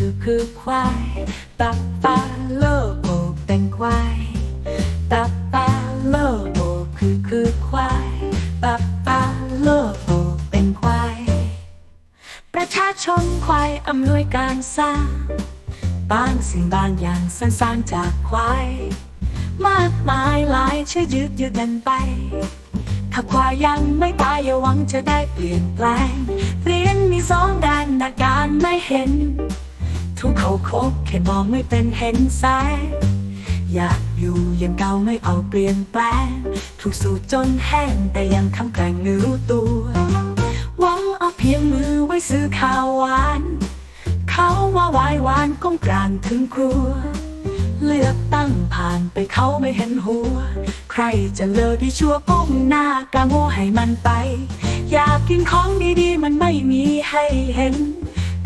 คือคือควายตับปลาโลโอเป็นควายตับปลาโลโอคือคือควายตับปลาโลโอเป็นควายประชาชนควายอำนวยการสร้างบางสิ่งบางอย่างสรรสร้างจากควาย มากมายหลายชื่อยืดยืดกันไป ถ้าควายยังไม่ตายอย่าหวังจะได้เปลี่ยนแปลงเรียนมีสองด้านอาการไม่เห็น ทุกเขาคบแค่มองไม่เป็นเห็นแสงอยากอยู่ยังเก่าไม่เอาเปลี่ยนแปลง ถูกสูดจนแห้งแต่ยังทำแกร่งไม่รู้ตัวหวังเอาเพียงมือไว้ซื้อข้าวหวาน เขาว่าวายหวานก้มกรานถึงครัว เลือกตั้งผ่านไปเขาไม่เห็นหัว ใครจะเลิกที่ชั่วก้มหน้ากาโง่ให้มันไป อยากกินของดีๆ มันไม่มีให้เห็น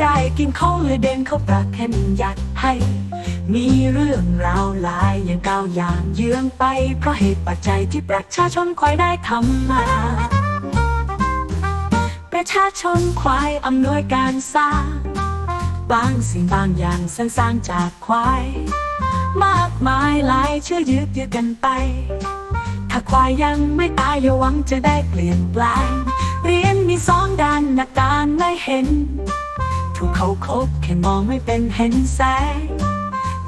ได้กินเของเลยเด่นเขาปรักแค่นยากให้ มีเรื่องราวหลายอย่างก้าวอย่างเยื้องไป เพราะเหตุปัจจัยที่ประชาชนคอยได้ทำมาประชาชนควายอำนวยการสร้างบางสิ่งบางอย่างสร้างจากควาย มากมายหลายเชื่อยืดยืดกันไป ถ้าควายยังไม่ตายอย่าหวังจะได้เปลี่ยนแปลงเรียนมีสองด้านอาการไม่เห็น ถูกเขาคบแค่มองไม่เป็นเห็นแสง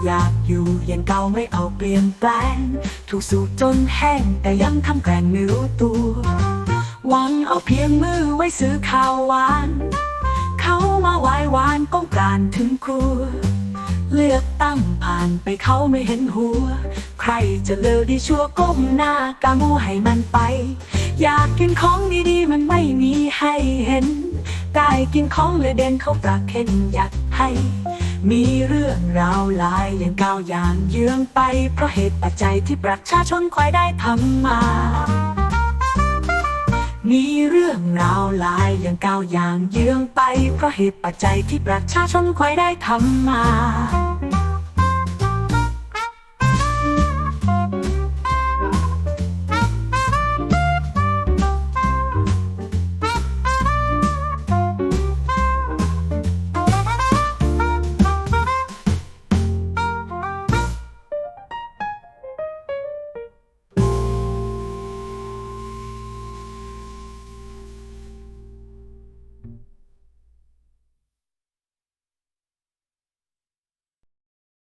อยากอยู่อย่างเก่าไม่เอาเปลี่ยนแปลง ถูกสูบจนแห้งแต่ยังทำแกร่งไม่รู้ตัว หวังเอาเพียงมือไว้ซื้อข้าวหวาน เขามาไหวหวานก้องการถึงครัว เลือกตั้งผ่านไปเขาไม่เห็นหัว ใครจะเลิกดีชั่วก้มหน้ากาโมให้มันไป อยากกินของดีๆ มันไม่มีให้เห็น ได้กินของเลยเด่นเขาปรักเข็นอยากให้ มีเรื่องราวหลายอย่างก้าวอย่างเยื้องไป เพราะเหตุปัจจัยที่ประชาชนคอยได้ทำมา ลายอย่างก้าวอย่างเยื้องไปเพราะเหตุปัจจัยที่ประชาชนควยได้ทำมา